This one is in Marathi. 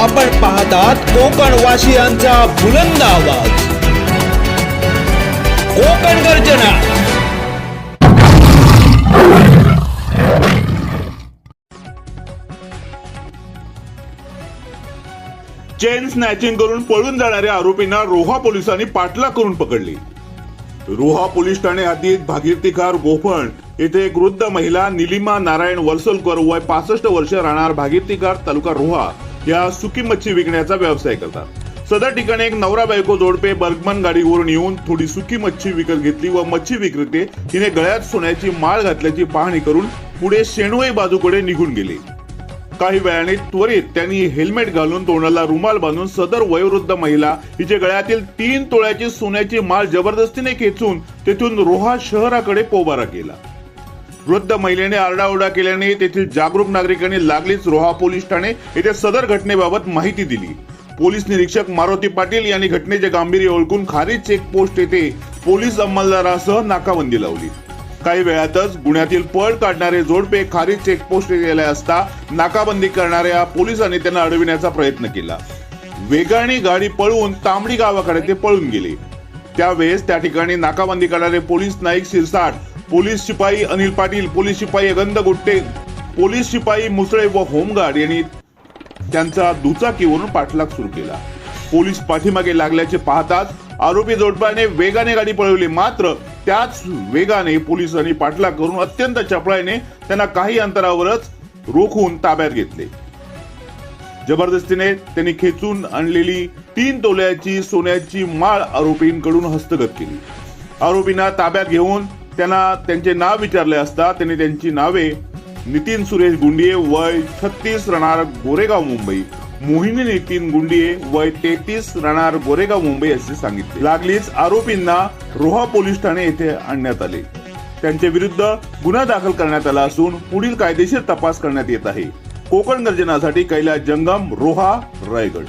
आपण पाहतात कोकण वासियांचा बुलंद आवाज. कोकण गर्जना. चेन स्नॅचिंग करून पळून जाणाऱ्या आरोपींना रोहा पोलिसांनी पाठला करून पकडली. रोहा पोलीस ठाणे हद्दीत भागीरथीकार गोफण. येथे एक वृद्ध महिला निलिमा नारायण वलसलकर वय पासष्ट वर्ष राहणार भागीरथीकार तालुका रोहा. या सुकी मच्छी विकण्याचा व्यवसाय करतात. सदर ठिकाणी एक नवरा बायको जोडपे बर्गमन गाडीवरून येऊन थोडी सुकी मच्छी विकत घेतली व मच्छी विक्रेते तिने गळ्यात सोन्याची माळ घातल्याची पाहणी करून पुढे शेणवई बाजूकडे निघून गेले. काही वेळाने त्वरित त्यांनी हेल्मेट घालून तोंडाला रुमाल बांधून सदर वयोवृद्ध महिला हिचे गळ्यातील तीन तोळ्याची सोन्याची माळ जबरदस्तीने खेचून तेथून रोहा शहराकडे पोबारा केला. वृद्ध महिलेने आरडाओरडा केल्याने तेथील जागरूक नागरिकांनी लागलीच रोहा पोलीस ठाणे येथे सदर घटनेबाबत माहिती दिली. पोलीस निरीक्षक मारुती पाटील यांनी घटनेचे गांभीर्य ओळखून खारीज चेकपोस्ट येथे पोलीस अंमलदारासह नाकाबंदी लावली. काही वेळातच गुन्ह्यातील पळ काढणारे जोडपे खारी चेकपोस्ट पोस्ट गेले असता नाकाबंदी करणाऱ्या पोलिसांनी त्यांना अडविण्याचा प्रयत्न केला. वेगाने गाडी पळवून तांबडी गावाकडे ते पळून गेले. त्यावेळेस त्या ठिकाणी नाकाबंदी करणारे पोलीस नाईक शिरसाट पोलीस शिपाई अनिल पाटील पोलीस शिपाई गंध गुट्टे पोलीस शिपाई मुसळे व होमगार्ड यांनी त्यांचा दुचाकीवरून पाठलाग सुरू केला. पोलीस पाठीमागे लागल्याचे पाहताच आरोपी जोडप्याने वेगाने गाडी पळवली. मात्र त्याच वेगाने पोलिसांनी पाठलाग करून अत्यंत चपळाईने त्यांना काही अंतरावरच रोखून ताब्यात घेतले. जबरदस्तीने त्यांनी खेचून आणलेली तीन तोल्याची सोन्याची माळ आरोपींकडून हस्तगत केली. आरोपींना ताब्यात घेऊन त्यांना त्यांचे नाव विचारले असता त्यांनी त्यांची नावे नितीन सुरेश गुंडिये वय छत्तीस राहणार गोरेगाव मुंबई. मोहिनी नितीन गुंडिये वय तेहतीस राहणार गोरेगाव मुंबई असे सांगितले. लागलीच आरोपींना रोहा पोलीस ठाणे येथे आणण्यात आले. त्यांच्या विरुद्ध गुन्हा दाखल करण्यात आला असून पुढील कायदेशीर तपास करण्यात येत आहे. कोकण गर्जनासाठी कैलास जंगम रोहा रायगड.